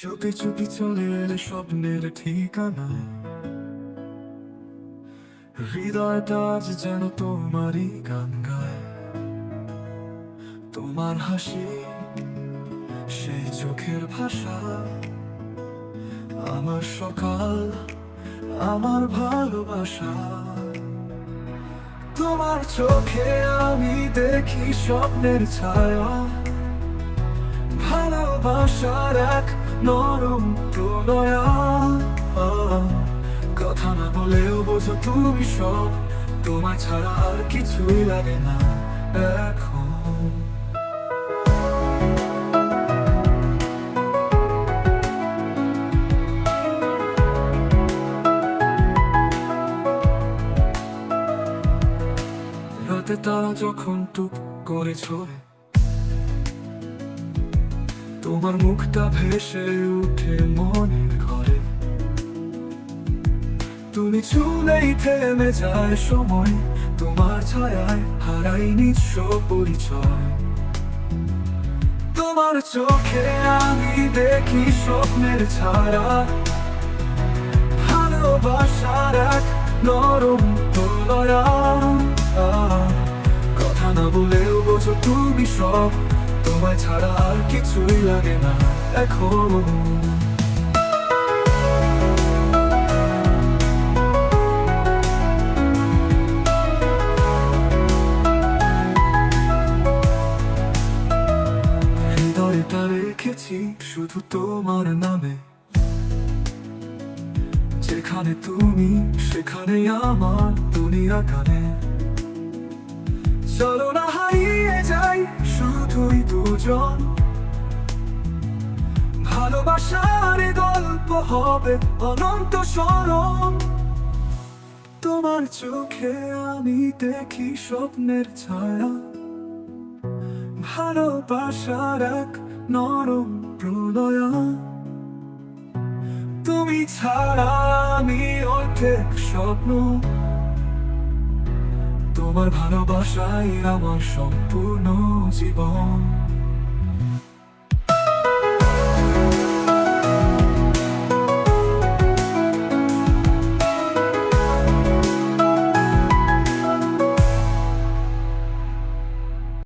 চুপি চুপি চলে এলে স্বপ্নের ঠিকানায় হৃদয়টা আজ যেন তোমারই গান গায়। তোমার হাসি, সেই চোখের ভাষা। আমার সকাল, আমার ভালোবাসা। তোমার চোখে আমি দেখি স্বপ্নের ছায়া। ভালোবাসার এক নরম কথা না বলেও বোঝো তুমি সব। তোমার ছাড়া আর কিছুই লাগে না এখন। রাতে তারা যখন টুপ করে ছোড়ে তোমার মুখটা ভেসে উঠে মনের ঘরে। তুমি চুলেই থেমে যায় সময়, তোমার ছায়ায় হারাই নিঃস্ব পরিচয়। তোমার চোখে আমি দেখি স্বপ্নের ছায়া। ভালোবাসার এক নরম প্রলয়া। কথা না বলেও বোঝো তুমি সব তোমায় ছাড়া আর কিছুই লাগে না এখন হৃদয়টা রেখেছি শুধু তোমার নামে। যেখানে তুমি, সেখানে আমার দুনিয়া কানে। চলো না হারিয়ে যাই দুজন ভালোবাসার গল্প হবে অনন্ত স্মরণ। তোমার চোখে আমি দেখি স্বপ্নের ছায়া। ভালোবাসার এক নরম প্রলয়া। তুমি ছাড়া আমি অর্ধেক স্বপ্ন। তোমার ভালোবাসাই আমার সম্পূর্ণ জীবন।